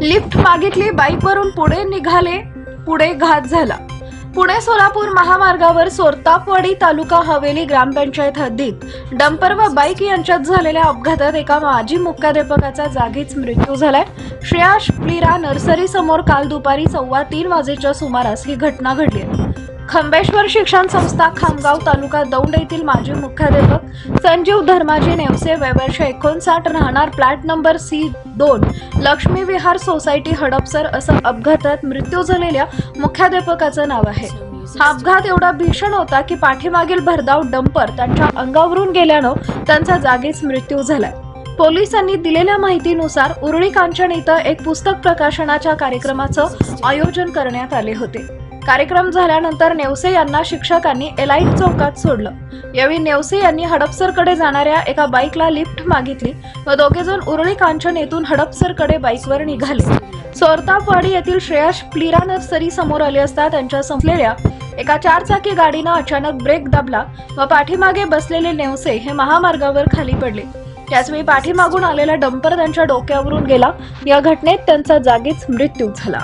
Lift मागितली बाईकवरून पुढे निघाले पुढे घात झाला. पुणे सोलापूर महामार्गावर सोरतापवाडी तालुका हवेली ग्रामपंचायत हद्दीत डंपर व बाईक यांच्यात झालेल्या अपघातात एका माजी मुख्याध्यापकाचा जागीच मृत्यू झालाय. श्रेयाश प्लीरा नर्सरी समोर काल दुपारी सव्वा तीन वाजेच्या सुमारास ही घटना घडली आहे. खंबेश्वर शिक्षण संस्था खामगाव तालुका दौंड येथील माजी मुख्याध्यापक संजीव धर्माजी नेवसे वयवर्ष एकोणसाठ राहणार प्लॅट नंबर सी दोन लक्ष्मी विहार सोसायटी हडपसर असं अपघातात मृत्यू झालेल्या मुख्याध्यापकाचं नाव आहे. हा अपघात एवढा भीषण होता की पाठीमागील भरधाव डंपर त्यांच्या अंगावरून गेल्यानं त्यांचा जागीच मृत्यू झालाय. पोलिसांनी दिलेल्या माहितीनुसार उरळी कांचन इथं एक पुस्तक प्रकाशनाच्या कार्यक्रमाचं आयोजन करण्यात आले होते. कार्यक्रम झाल्यानंतर नेवसे यांना शिक्षकांनी एलाईट चौकात सोडलं. यावेळी नेवसे यांनी हडपसरकडे जाणाऱ्या एका बाईकला लिफ्ट मागितली व दोघेजण उरळी कांचन येथून हडपसरकडे बाईकवर निघाले. सोरतापवाडी येथील श्रेयश प्लिरा नर्सरी समोर आले असता त्यांच्या संपलेल्या एका चारचाकी गाडीनं अचानक ब्रेक दाबला व पाठीमागे बसलेले नेवसे हे महामार्गावर खाली पडले. त्याचवेळी पाठीमागून आलेला डंपर त्यांच्या डोक्यावरून गेला. या घटनेत त्यांचा जागीच मृत्यू झाला.